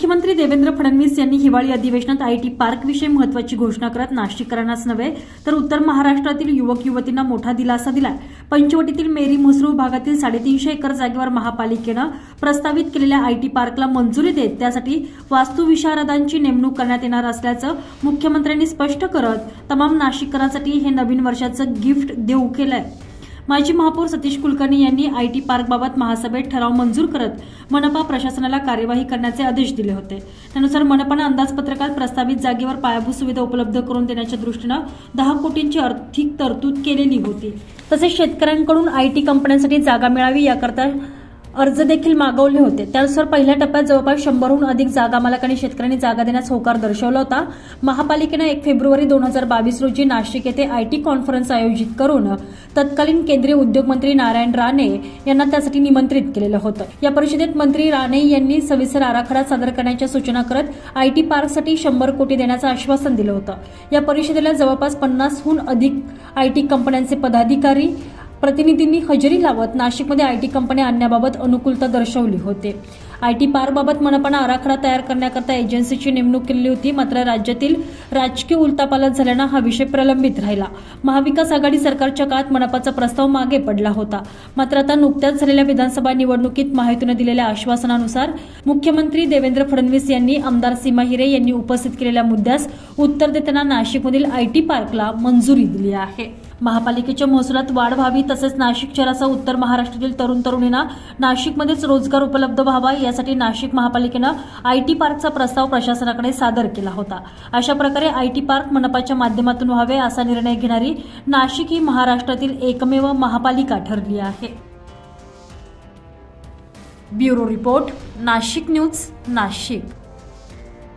मुख्यमंत्री देवेंद्र फडणवीस यांनी हिवाळी अधिवेशनात आयटी पार्कविषयी महत्वाची घोषणा करत नाशिककरांनाच नव्हे तर उत्तर महाराष्ट्रातील युवक युवतींना मोठा दिलासा दिलाय. पंचवटीतील मेरी म्हसरूळ भागातील साडेतीनशे एकर जागेवर महापालिकेनं प्रस्तावित केलेल्या आयटी पार्कला मंजुरी देत त्यासाठी वास्तुविशारदांची नेमणूक करण्यात येणार असल्याचं मुख्यमंत्र्यांनी स्पष्ट करत तमाम नाशिककरांसाठी हे नवीन वर्षाचं गिफ्ट देऊ केलंय. माजी महापौर सतीश कुलकर्णी यांनी आय टी पार्कबाबत महासभेत ठराव मंजूर करत मनपा प्रशासनाला कार्यवाही करण्याचे आदेश दिले होते. त्यानुसार मनपानं अंदाजपत्रकात प्रस्तावित जागेवर पायाभूत सुविधा उपलब्ध करून देण्याच्या दृष्टीनं दहा कोटींची आर्थिक तरतूद केलेली होती. तसेच शेतकऱ्यांकडून आय टी कंपन्यांसाठी जागा मिळावी याकरता अर्ज देखील मागवले होते. त्यानुसार पहिल्या टप्प्यात जवळपास शंभरहून अधिक जागा मालक आणि शेतकऱ्यांनी जागा देण्यास होकार दर्शवला होता. महापालिकेनं एक फेब्रुवारी दोन हजार बावीस रोजी नाशिक येथे आयटी कॉन्फरन्स आयोजित करून तत्कालीन केंद्रीय उद्योग मंत्री नारायण राणे यांना त्यासाठी निमंत्रित केलेलं होतं. या परिषदेत मंत्री राणे यांनी सविस्तर आराखडा सादर करण्याच्या सूचना करत आयटी पार्कसाठी शंभर कोटी देण्याचं आश्वासन दिलं होतं. या परिषदेला जवळपास पन्नासहून अधिक आयटी कंपन्यांचे पदाधिकारी प्रतिनिधींनी हजेरी लावत नाशिकमध्ये आय टी कंपन्या आणण्याबाबत अनुकूलता दर्शवली होती. आयटी पार्कबाबत मनपानं आराखडा तयार करण्याकरता एजन्सीची नेमणूक केलेली होती मात्र राज्यातील राजकीय उलतापालत झाल्यानं हा विषय प्रलंबित राहिला. महाविकास आघाडी सरकारच्या काळात मनपाचा प्रस्ताव मागे पडला होता. मात्र आता नुकत्याच झालेल्या विधानसभा निवडणुकीत माहितीनं दिलेल्या आश्वासनानुसार मुख्यमंत्री देवेंद्र फडणवीस यांनी आमदार सीमा हिरे यांनी उपस्थित केलेल्या मुद्द्यास उत्तर देताना नाशिकमधील आय टी पार्कला मंजुरी दिली आहे. महापालिकेच्या महसुलात वाढ व्हावी तसेच नाशिक शहरासह उत्तर महाराष्ट्रातील तरुण तरुणींना नाशिकमध्येच रोजगार उपलब्ध व्हावा यासाठी नाशिक महापालिकेनं आयटी पार्कचा प्रस्ताव प्रशासनाकडे सादर केला होता. अशा प्रकारे आयटी पार्क मनपाच्या माध्यमातून व्हावे असा निर्णय घेणारी नाशिक ही महाराष्ट्रातील एकमेव महापालिका ठरली आहे. Bureau report Nashik news Nashik.